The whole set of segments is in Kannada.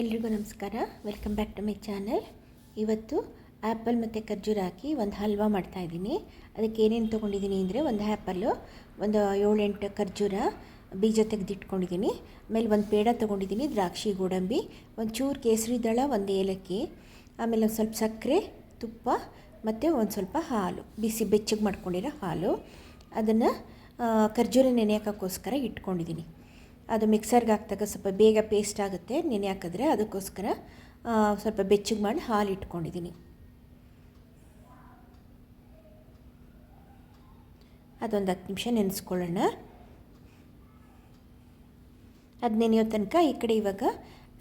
ಎಲ್ರಿಗೂ ನಮಸ್ಕಾರ. Welcome back to my channel ಇವತ್ತು ಆ್ಯಪಲ್ ಮತ್ತು ಖರ್ಜೂರ ಹಾಕಿ ಒಂದು ಹಲ್ವಾ ಮಾಡ್ತಾಯಿದ್ದೀನಿ ಅದಕ್ಕೆ ಏನೇನು ತೊಗೊಂಡಿದ್ದೀನಿ ಅಂದರೆ ಒಂದು ಆ್ಯಪಲ್ಲು ಒಂದು ಏಳೆಂಟು ಖರ್ಜೂರ, ಬೀಜ ತೆಗೆದಿಟ್ಕೊಂಡಿದ್ದೀನಿ. ಆಮೇಲೆ ಒಂದು ಪೇಡ ತೊಗೊಂಡಿದ್ದೀನಿ, ದ್ರಾಕ್ಷಿ, ಗೋಡಂಬಿ, ಒಂದು ಚೂರು ಕೇಸರಿ ದಳ, ಒಂದು ಏಲಕ್ಕಿ, ಆಮೇಲೆ ಒಂದು ಸ್ವಲ್ಪ ಸಕ್ಕರೆ, ತುಪ್ಪ ಮತ್ತು ಒಂದು ಸ್ವಲ್ಪ ಹಾಲು, ಬಿಸಿ ಬೆಚ್ಚಗೆ ಮಾಡ್ಕೊಂಡಿರೋ ಹಾಲು. ಅದನ್ನು ಖರ್ಜೂರ ನೆನೆಯೋಕ್ಕೋಸ್ಕರ ಇಟ್ಕೊಂಡಿದ್ದೀನಿ. ಅದು ಮಿಕ್ಸರ್ಗೆ ಹಾಕ್ದಾಗ ಸ್ವಲ್ಪ ಬೇಗ ಪೇಸ್ಟ್ ಆಗುತ್ತೆ. ನೆನೆ ಹಾಕಿದ್ರೆ ಅದಕ್ಕೋಸ್ಕರ ಸ್ವಲ್ಪ ಬೆಚ್ಚಗೆ ಮಾಡಿ ಹಾಲು ಇಟ್ಕೊಂಡಿದ್ದೀನಿ ಅದೊಂದು ಹತ್ತು ನಿಮಿಷ ನೆನೆಸ್ಕೊಳ್ಳೋಣ. ಅದು ನೆನೆಯೋ ತನಕ ಈ ಕಡೆ ಇವಾಗ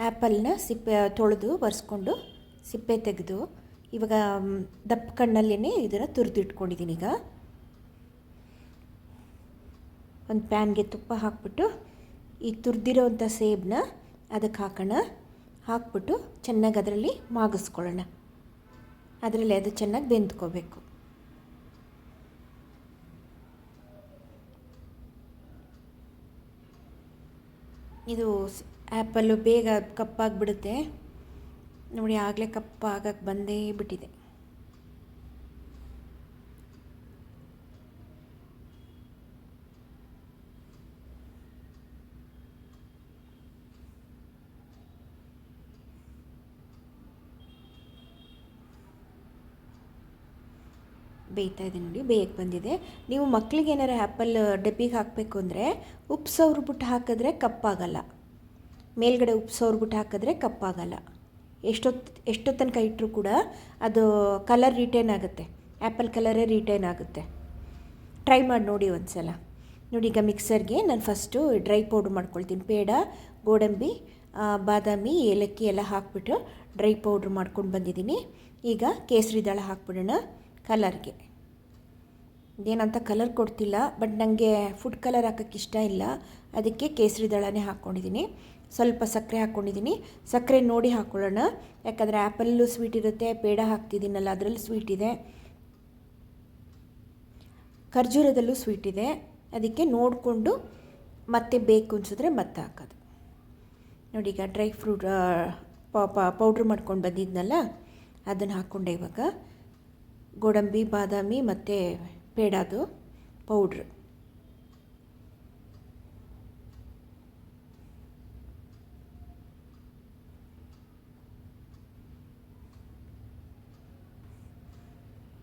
ಆ್ಯಪಲ್ನ ಸಿಪ್ಪೆ, ತೊಳೆದು ಒರೆಸ್ಕೊಂಡು ಸಿಪ್ಪೆ ತೆಗೆದು ಇವಾಗ ದಪ್ಪ ಕಣ್ಣಲ್ಲೇ ಇದನ್ನು ತುರಿದು ಇಟ್ಕೊಂಡಿದ್ದೀನಿ ಈಗ. ಒಂದು ಪ್ಯಾನ್ಗೆ ತುಪ್ಪ ಹಾಕ್ಬಿಟ್ಟು ಈ ತುರಿದಿರೋವಂಥ ಸೇಬನ್ನ ಅದಕ್ಕೆ ಹಾಕೋಣ. ಹಾಕ್ಬಿಟ್ಟು ಚೆನ್ನಾಗಿ ಅದರಲ್ಲಿ ಮಾಗಿಸ್ಕೊಳ್ಳೋಣ. ಅದರಲ್ಲಿ ಅದು ಚೆನ್ನಾಗಿ ಬೆಂದ್ಕೋಬೇಕು. ಇದು ಆ್ಯಪಲ್ಲು ಬೇಗ ಕಪ್ಪಾಗಿಬಿಡುತ್ತೆ. ನೋಡಿ, ಆಗಲೇ ಕಪ್ಪಾಗಕ್ಕೆ ಬಂದೇ ಬಿಟ್ಟಿದೆ. ಬೇಯ್ತಾ ಇದೆ ನೋಡಿ, ಬೇಯಕ್ಕೆ ಬಂದಿದೆ. ನೀವು ಮಕ್ಕಳಿಗೆ ಏನಾರು ಆ್ಯಪಲ್ ಡಬ್ಬಿಗೆ ಹಾಕಬೇಕು ಅಂದರೆ ಉಪ್ಪು ಸವ್ರ್ಬಿಟ್ಟು ಹಾಕಿದ್ರೆ ಕಪ್ಪಾಗಲ್ಲ. ಮೇಲ್ಗಡೆ ಉಪ್ಪು ಸವ್ರ್ಬಿಟ್ಟು ಹಾಕಿದ್ರೆ ಕಪ್ಪಾಗಲ್ಲ. ಎಷ್ಟೊತ್ತು ಎಷ್ಟೊತ್ತು ತನಕ ಇಟ್ಟರೂ ಕೂಡ ಅದು ಕಲರ್ ರಿಟೈನ್ ಆಗುತ್ತೆ. ಆ್ಯಪಲ್ ಕಲರೇ ರಿಟೈನ್ ಆಗುತ್ತೆ. ಟ್ರೈ ಮಾಡಿ ನೋಡಿ ಒಂದು ಸಲ ನೋಡಿ, ಈಗ ಮಿಕ್ಸರ್ಗೆ ನಾನು ಫಸ್ಟು ಡ್ರೈ ಪೌಡ್ರ್ ಮಾಡ್ಕೊಳ್ತೀನಿ. ಪೇಡ, ಗೋಡಂಬಿ ಬಾದಾಮಿ, ಏಲಕ್ಕಿ ಎಲ್ಲ ಹಾಕ್ಬಿಟ್ಟು ಡ್ರೈ ಪೌಡ್ರ್ ಮಾಡ್ಕೊಂಡು ಬಂದಿದ್ದೀನಿ. ಈಗ ಕೇಸರಿ ದಳ ಹಾಕ್ಬಿಡೋಣ. ಕಲರ್ಗೆ ಇದೇನಂತ ಕಲರ್ ಕೊಡ್ತಿಲ್ಲ ಬಟ್ ನನಗೆ ಫುಡ್ ಕಲರ್ ಹಾಕೋಕ್ಕೆ ಇಷ್ಟ ಇಲ್ಲ. ಅದಕ್ಕೆ ಕೇಸರಿ ದಳನೇ ಹಾಕ್ಕೊಂಡಿದ್ದೀನಿ ಸ್ವಲ್ಪ ಸಕ್ಕರೆ ಹಾಕ್ಕೊಂಡಿದ್ದೀನಿ ಸಕ್ಕರೆ ನೋಡಿ ಹಾಕ್ಕೊಳ್ಳೋಣ ಯಾಕಂದರೆ ಆ್ಯಪಲ್ಲೂ ಸ್ವೀಟ್ ಇರುತ್ತೆ, ಪೇಡ ಹಾಕ್ತಿದ್ದೀನಲ್ಲ, ಅದರಲ್ಲಿ ಸ್ವೀಟ್ ಇದೆ. ಖರ್ಜೂರದಲ್ಲೂ ಸ್ವೀಟ್ ಇದೆ. ಅದಕ್ಕೆ ನೋಡಿಕೊಂಡು ಮತ್ತೆ ಬೇಕು ಅನಿಸಿದ್ರೆ ಮತ್ತೆ ಹಾಕೋದು. ನೋಡಿ, ಈಗ ಡ್ರೈ ಫ್ರೂಟ್ ಪೌಡ್ರ್ ಮಾಡ್ಕೊಂಡು ಬಂದಿದ್ನಲ್ಲ, ಅದನ್ನು ಹಾಕ್ಕೊಂಡೆ ಇವಾಗ. ಗೋಡಂಬಿ ಬಾದಾಮಿ ಮತ್ತು ಪೇಡಾದು ಪೌಡ್ರ್.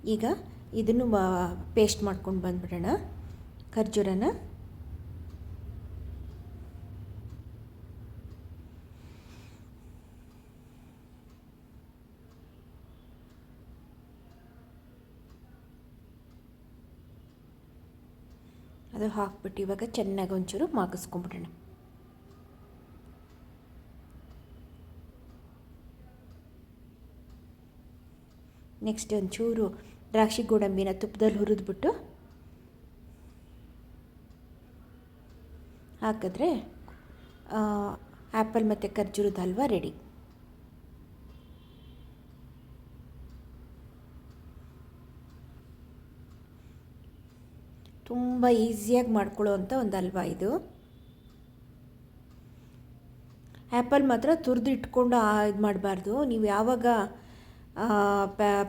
ಈಗ ಇದನ್ನು ಪೇಸ್ಟ್ ಮಾಡ್ಕೊಂಡು ಬಂದ್ಬಿಡೋಣ. ಖರ್ಜೂರನ ಅದು ಹಾಕ್ಬಿಟ್ಟು ಇವಾಗ ಚೆನ್ನಾಗಿ ಒಂಚೂರು ಮಾಗಿಸ್ಕೊಂಬಿಡೋಣ. ನೆಕ್ಸ್ಟ್ ಒಂಚೂರು ದ್ರಾಕ್ಷಿ ಗೋಡಂಬಿನ ತುಪ್ಪದಲ್ಲಿ ಹುರಿದ್ಬಿಟ್ಟು ಹಾಕಿದ್ರೆ ಆ್ಯಪಲ್ ಮತ್ತು ಖರ್ಜೂರದ ಹಲ್ವಾ ರೆಡಿ. ತುಂಬ ಈಸಿಯಾಗಿ ಮಾಡ್ಕೊಳ್ಳೋವಂಥ ಒಂದು ಹಲ್ವಾ ಇದು? ಆ್ಯಪಲ್ ಮಾತ್ರ ತುರಿದು ಇಟ್ಕೊಂಡು ಇದು ಮಾಡಬಾರ್ದು. ನೀವು ಯಾವಾಗ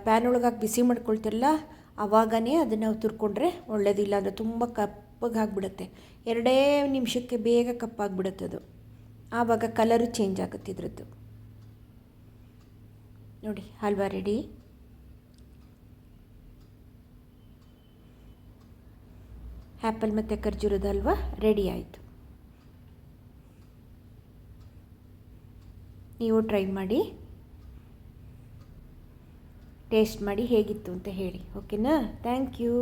ಪ್ಯಾನ್ ಒಳಗೆ ಹಾಕಿ ಬಿಸಿ ಮಾಡ್ಕೊಳ್ತಿರಲ್ಲ ಆವಾಗನೇ ಅದನ್ನು ತುರ್ಕೊಂಡ್ರೆ ಒಳ್ಳೇದಿಲ್ಲ. ಅಂದರೆ ತುಂಬ ಕಪ್ಪಗೆ ಆಗಿಬಿಡುತ್ತೆ. ಎರಡೇ ನಿಮಿಷಕ್ಕೆ ಬೇಗ ಕಪ್ಪಾಗಿಬಿಡುತ್ತೆ ಅದು. ಆವಾಗ ಕಲರು ಚೇಂಜ್ ಆಗುತ್ತೆ ಇದ್ರದ್ದು. ನೋಡಿ, ಹಲ್ವಾ ರೆಡಿ ಆ್ಯಪಲ್ ಮತ್ತು ಖರ್ಜೂರದ ಹಲ್ವಾ ರೆಡಿ ಆಯಿತು. ನೀವು ಟ್ರೈ ಮಾಡಿ ಟೇಸ್ಟ್ ಮಾಡಿ ಹೇಗಿತ್ತು ಅಂತ ಹೇಳಿ ಓಕೆನಾ ಥ್ಯಾಂಕ್ ಯು